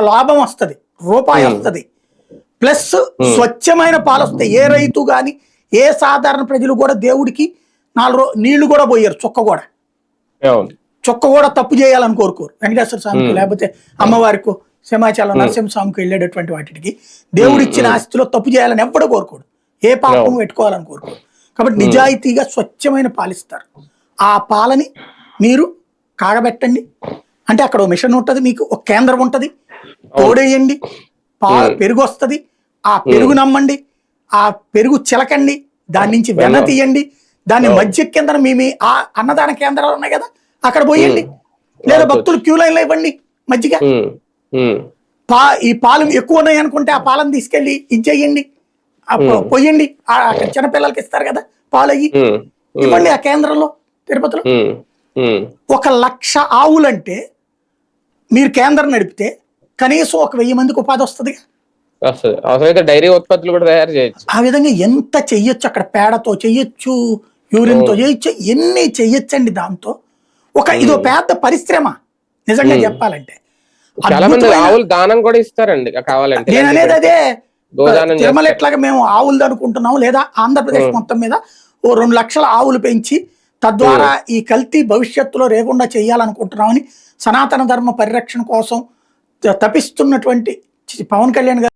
లాభం వస్తది రూపాయి వస్తది. ప్లస్ స్వచ్ఛమైన పాలు వస్తాయి ఏ రైతు గాని ఏ సాధారణ ప్రజలు కూడా దేవుడికి నాలుగు నీళ్ళు కూడా పోయారు చుక్క కూడా. చుక్క కూడా తప్పు చేయాలని కోరుకోరు. వెంకటేశ్వర స్వామికి లేకపోతే అమ్మవారికో సింహాచలం నరసింహ స్వామికి వెళ్ళేటటువంటి వాటికి దేవుడు ఇచ్చిన ఆస్తిలో తప్పు చేయాలని ఎప్పుడూ కోరుకోడు. ఏ పాపం పెట్టుకోవాలని కోరుకోడు. కాబట్టి నిజాయితీగా స్వచ్ఛమైన పాలిస్తారు. ఆ పాలని మీరు కాగబెట్టండి. అంటే అక్కడ మిషన్ ఉంటుంది మీకు ఒక కేంద్రం ఉంటుంది. తోడేయండి పా పెరుగు వస్తుంది ఆ పెరుగు నమ్మండి ఆ పెరుగు చిలకండి దాని నుంచి వెన్న తీయండి దాన్ని మధ్య కింద మీ మీ ఆ అన్నదాన కేంద్రాలు ఉన్నాయి కదా అక్కడ పోయండి. లేదా భక్తులు క్యూ లైన్లో ఇవ్వండి మజ్జిగ. పా ఈ పాలు ఎక్కువ ఉన్నాయి అనుకుంటే ఆ పాలను తీసుకెళ్ళి ఇచ్చేయండి. ఆ పొ- పొయ్యండి ఆ అక్కడ చిన్నపిల్లలకి ఇస్తారు కదా పాలు అయ్యి ఇవ్వండి ఆ కేంద్రంలో తిరుపతిలో. ఒక లక్ష ఆవులంటే మీరు కేంద్రం నడిపితే కనీసం ఒక వెయ్యి మందికి ఉపాధి వస్తుంది. అవసరమైతే డైరీ ఉత్పత్తులు కూడా తయారు చేయొచ్చు. ఆ విధంగా ఎంత చెయ్యొచ్చు అక్కడ పేడతో చెయ్యొచ్చు యూరిన్తో చేయొచ్చు ఎన్ని చెయ్యొచ్చండి దాంతో. ఒక ఇదో పెద్ద పరిశ్రమ నిజంగా చెప్పాలంటే. ఆవులు దానం కూడా ఇస్తారండి కావాలంటే. నేను అనేది అదే తిరుమల ఎట్లాగా మేము ఆవులు అనుకుంటున్నాం లేదా ఆంధ్రప్రదేశ్ మొత్తం మీద ఓ రెండు లక్షల ఆవులు పెంచి తద్వారా ఈ కల్తీ భవిష్యత్తులో లేకుండా చేయాలనుకుంటున్నామని సనాతన ధర్మ పరిరక్షణ కోసం తపిస్తున్నటువంటి పవన్ కళ్యాణ్ గారు